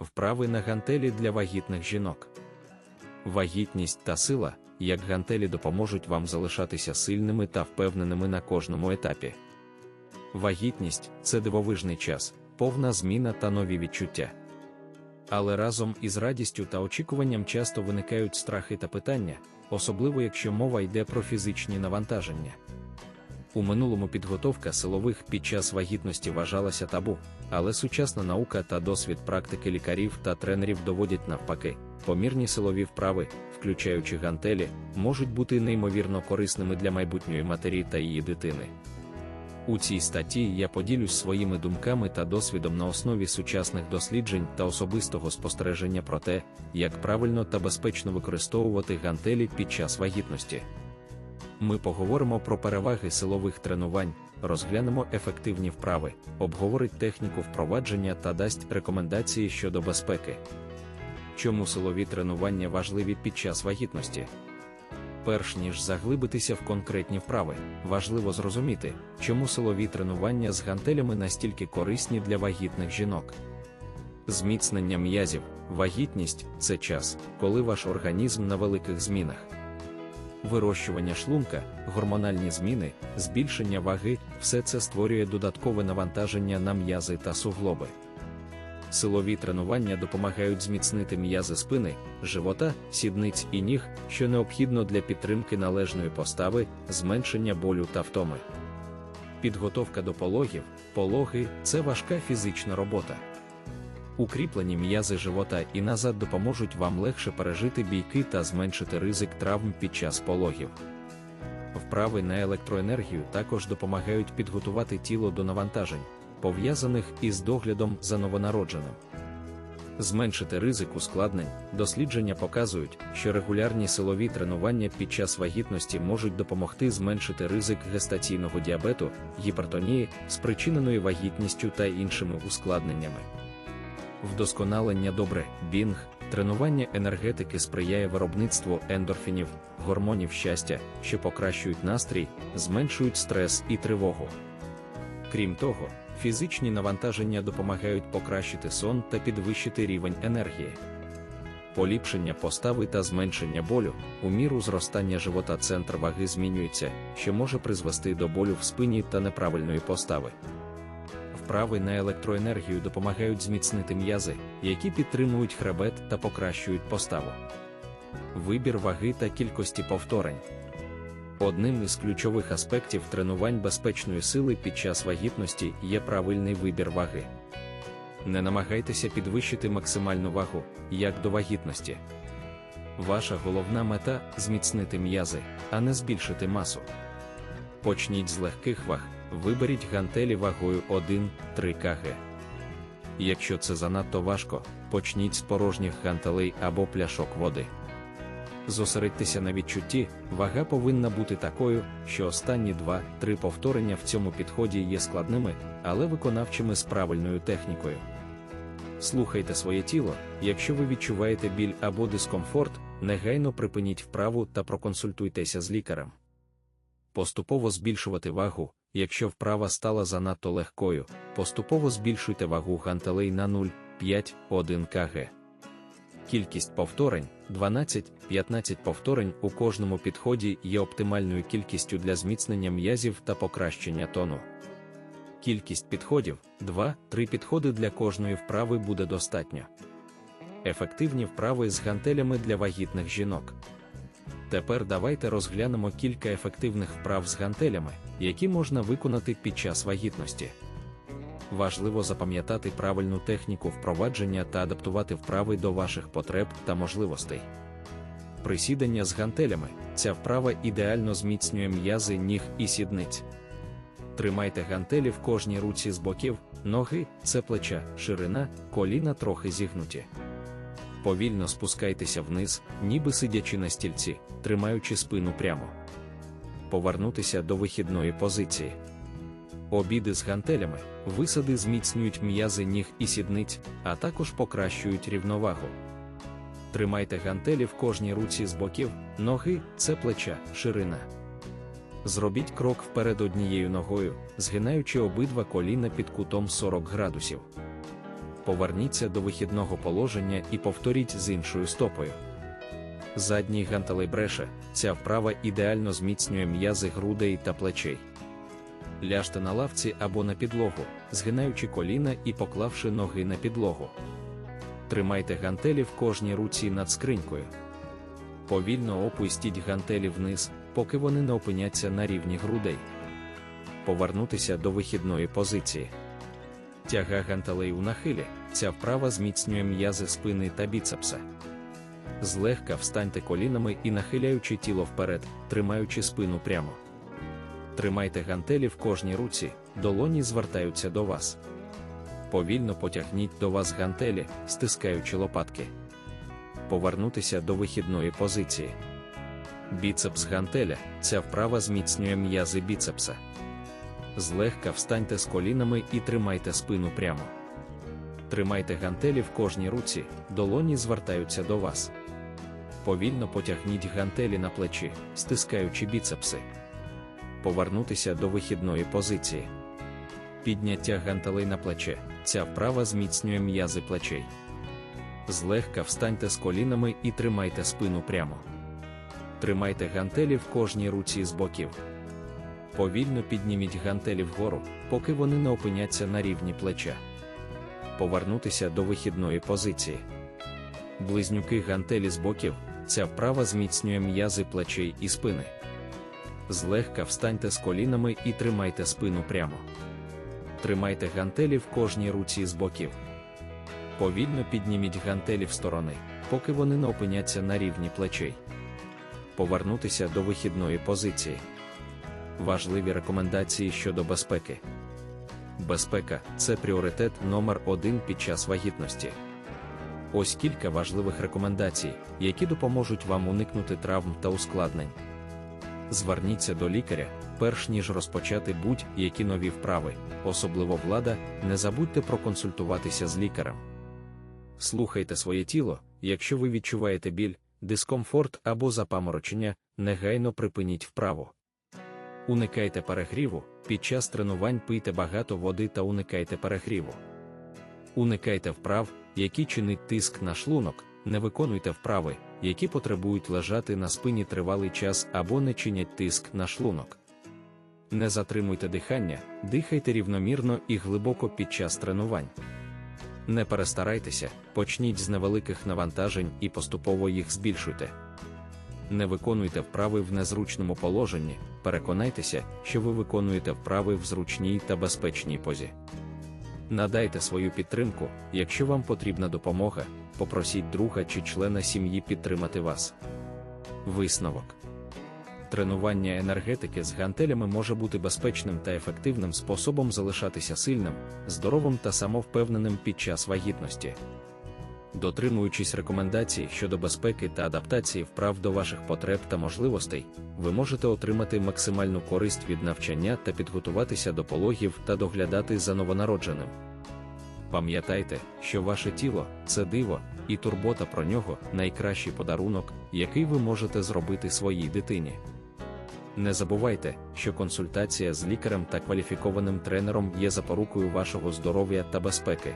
Вправи на гантелі для вагітних жінок. Вагітність та сила, як гантелі допоможуть вам залишатися сильними та впевненими на кожному етапі. Вагітність це дивовижний час, повна зміна та нові відчуття. Але разом із радістю та очікуванням часто виникають страхи та питання, особливо якщо мова йде про фізичні навантаження. У минулому підготовка силових під час вагітності вважалася табу, але сучасна наука та досвід практики лікарів та тренерів доводять навпаки, помірні силові вправи, включаючи гантелі, можуть бути неймовірно корисними для майбутньої матері та її дитини. У цій статті я поділюсь своїми думками та досвідом на основі сучасних досліджень та особистого спостереження про те, як правильно та безпечно використовувати гантелі під час вагітності. Ми поговоримо про переваги силових тренувань, розглянемо ефективні вправи, обговорить техніку впровадження та дасть рекомендації щодо безпеки. Чому силові тренування важливі під час вагітності? Перш ніж заглибитися в конкретні вправи, важливо зрозуміти, чому силові тренування з гантелями настільки корисні для вагітних жінок. Зміцнення м'язів, вагітність це час, коли ваш організм на великих змінах. Вирощування шлунка, гормональні зміни, збільшення ваги все це створює додаткове навантаження на м'язи та суглоби. Силові тренування допомагають зміцнити м'язи спини, живота, сідниць і ніг, що необхідно для підтримки належної постави, зменшення болю та втоми. Підготовка до пологів, пологи це важка фізична робота. Укріплені м'язи живота і назад допоможуть вам легше пережити бійки та зменшити ризик травм під час пологів. Вправи на електроенергію також допомагають підготувати тіло до навантажень, пов'язаних із доглядом за новонародженим. Зменшити ризик ускладнень, дослідження показують, що регулярні силові тренування під час вагітності можуть допомогти зменшити ризик гестаційного діабету, гіпертонії, спричиненої вагітністю та іншими ускладненнями. Вдосконалення добре, бінг, тренування енергетики сприяє виробництву ендорфінів, гормонів щастя, що покращують настрій, зменшують стрес і тривогу. Крім того, фізичні навантаження допомагають покращити сон та підвищити рівень енергії. Поліпшення постави та зменшення болю у міру зростання живота центр ваги змінюється, що може призвести до болю в спині та неправильної постави. Вправи на електроенергію допомагають зміцнити м'язи, які підтримують хребет та покращують поставу. Вибір ваги та кількості повторень. Одним із ключових аспектів тренувань безпечної сили під час вагітності є правильний вибір ваги. Не намагайтеся підвищити максимальну вагу, як до вагітності. Ваша головна мета зміцнити м'язи, а не збільшити масу. Почніть з легких ваг, виберіть гантелі вагою 1-3 кг. Якщо це занадто важко, почніть з порожніх гантелей або пляшок води. Зосередьтеся на відчутті, вага повинна бути такою, що останні 2-3 повторення в цьому підході є складними, але виконавчими з правильною технікою. Слухайте своє тіло, якщо ви відчуваєте біль або дискомфорт, негайно припиніть вправу та проконсультуйтеся з лікарем. Поступово збільшувати вагу, якщо вправа стала занадто легкою, поступово збільшуйте вагу гантелей на 0,5-1 кг. Кількість повторень 12-15 повторень у кожному підході є оптимальною кількістю для зміцнення м'язів та покращення тону. Кількість підходів 2-3 підходи для кожної вправи буде достатньо. Ефективні вправи з гантелями для вагітних жінок. Тепер давайте розглянемо кілька ефективних вправ з гантелями, які можна виконати під час вагітності. Важливо запам'ятати правильну техніку впровадження та адаптувати вправи до ваших потреб та можливостей. Присідання з гантелями ця вправа ідеально зміцнює м'язи ніг і сідниць. Тримайте гантелі в кожній руці з боків, ноги це плеча, ширина, коліна трохи зігнуті. Повільно спускайтеся вниз, ніби сидячи на стільці, тримаючи спину прямо. Повернутися до вихідної позиції. Обіди з гантелями, висади зміцнюють м'язи ніг і сідниць, а також покращують рівновагу. Тримайте гантелі в кожній руці з боків, ноги це плеча, ширина. Зробіть крок вперед однією ногою, згинаючи обидва коліна під кутом 40 градусів Поверніться до вихідного положення і повторіть з іншою стопою. Задній гантелей бреше, ця вправа ідеально зміцнює м'язи грудей та плечей. Ляжте на лавці або на підлогу, згинаючи коліна і поклавши ноги на підлогу. Тримайте гантелі в кожній руці над скринькою. Повільно опустіть гантелі вниз, поки вони не опиняться на рівні грудей. Повернутися до вихідної позиції. Тяга гантелей у нахилі. Ця вправа зміцнює м'язи спини та біцепса. Злегка встаньте колінами і нахиляючи тіло вперед, тримаючи спину прямо. Тримайте гантелі в кожній руці, долоні звертаються до вас. Повільно потягніть до вас гантелі, стискаючи лопатки. Повернутися до вихідної позиції. Біцепс гантеля ця вправа зміцнює м'язи біцепса. Злегка встаньте з колінами і тримайте спину прямо. Тримайте гантелі в кожній руці, долоні звертаються до вас. Повільно потягніть гантелі на плечі, стискаючи біцепси. Повернутися до вихідної позиції. Підняття гантелей на плече. Ця вправа зміцнює м'язи плечей. Злегка встаньте з колінами і тримайте спину прямо. Тримайте гантелі в кожній руці з боків. Повільно підніміть гантелі вгору, поки вони не опиняться на рівні плеча. Повернутися до вихідної позиції. Близнюки гантелі з боків. Ця вправа зміцнює м'язи плечей і спини. Злегка встаньте з колінами і тримайте спину прямо. Тримайте гантелі в кожній руці з боків. Повільно підніміть гантелі в сторони, поки вони не опиняться на рівні плечей. Повернутися до вихідної позиції. Важливі рекомендації щодо безпеки. Безпека це пріоритет номер один під час вагітності. Ось кілька важливих рекомендацій, які допоможуть вам уникнути травм та ускладнень. Зверніться до лікаря, перш ніж розпочати будь-які нові вправи, особливо влада, не забудьте проконсультуватися з лікарем. Слухайте своє тіло, якщо ви відчуваєте біль, дискомфорт або запаморочення, негайно припиніть вправу. Уникайте перегріву, під час тренувань пийте багато води та уникайте перегріву. Уникайте вправ, які чинить тиск на шлунок, не виконуйте вправи, які потребують лежати на спині тривалий час або не чинять тиск на шлунок. Не затримуйте дихання, дихайте рівномірно і глибоко під час тренувань. Не перестарайтеся, почніть з невеликих навантажень і поступово їх збільшуйте. Не виконуйте вправи в незручному положенні, переконайтеся, що ви виконуєте вправи в зручній та безпечній позі. Надайте свою підтримку, якщо вам потрібна допомога, попросіть друга чи члена сім'ї підтримати вас. Висновок тренування енергетики з гантелями може бути безпечним та ефективним способом залишатися сильним, здоровим та самовпевненим під час вагітності. Дотримуючись рекомендацій щодо безпеки та адаптації вправ до ваших потреб та можливостей, ви можете отримати максимальну користь від навчання та підготуватися до пологів та доглядати за новонародженим. Пам'ятайте, що ваше тіло це диво, і турбота про нього найкращий подарунок, який ви можете зробити своїй дитині. Не забувайте, що консультація з лікарем та кваліфікованим тренером є запорукою вашого здоров'я та безпеки.